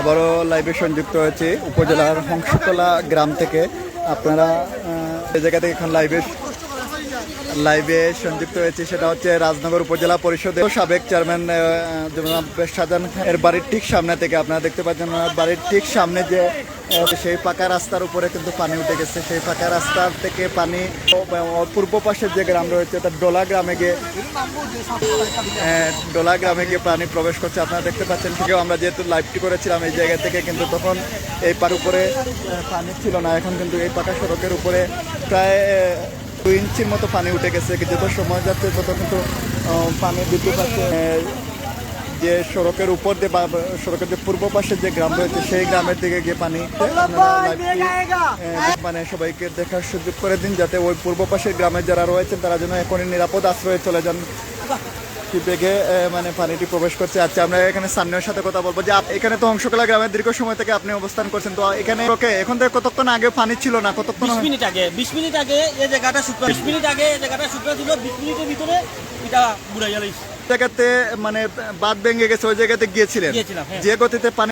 আবারও লাইভে সংযুক্ত হয়েছি উপজেলার হংসকলা গ্রাম থেকে। আপনারা যে জায়গা থেকে এখন লাইভে লাইভে সংযুক্ত হয়েছি। সেটা হচ্ছে রাজনগর উপজেলা পরিষদের সাবেক চেয়ারম্যান সাজান এর বাড়ির ঠিক সামনে থেকে। আপনারা দেখতে পাচ্ছেন বাড়ির ঠিক সামনে যে সেই পাকা রাস্তার উপরে কিন্তু পানি উঠে গেছে। সেই পাকা রাস্তা থেকে পানি পূর্ব পাশের যে গ্রাম রয়েছে, এটা ডোলা গ্রামে গিয়ে ডোলা গ্রামে গিয়ে পানি প্রবেশ করছে। আপনারা দেখতে পাচ্ছেন সেটাও আমরা যেহেতু লাইভটি করেছিলাম এই জায়গা থেকে, কিন্তু তখন এই পার উপরে পানি ছিল না। এখন কিন্তু এই পাকা সড়কের উপরে প্রায় দুই ইঞ্চির মতো পানি উঠে গেছে। যত সময় যাচ্ছে, তত কিন্তু পানি বৃদ্ধি পাচ্ছে। যে সড়কের উপর দিয়ে বা সড়কের যে পূর্ব পাশে যে গ্রাম রয়েছে সেই গ্রামের দিকে গিয়ে পানি মানে সবাইকে দেখার সুযোগ করে দিন যাতে ওই পূর্ব পাশের গ্রামের যারা রয়েছেন তারা যেন এখনই নিরাপদ আশ্রয়ে চলে যান। কি বেগে মানে পানিটি প্রবেশ করছে। আচ্ছা আমরা এখানে স্থানীয় সাথে কথা বলব। যে এখানে তো অংশকলা গ্রামের দীর্ঘ সময় থেকে আপনি অবস্থান করছেন। তো এখানে ওকে এখন থেকে কতক্ষণ আগে পানি ছিল না? কতক্ষণ মিনিট আগে বিশ মিনিট আগে এই জায়গাটা শুকনো বিশ মিনিট আগে এই জায়গাটা শুকনো ছিল। বিশ মিনিটের ভিতরে এটা বুড়াই গেল। জায়গাতে মানে বাদ ভেঙে গেছে ওই জায়গাতে গিয়েছিলেন? হ্যাঁ। যে গতিতে পানি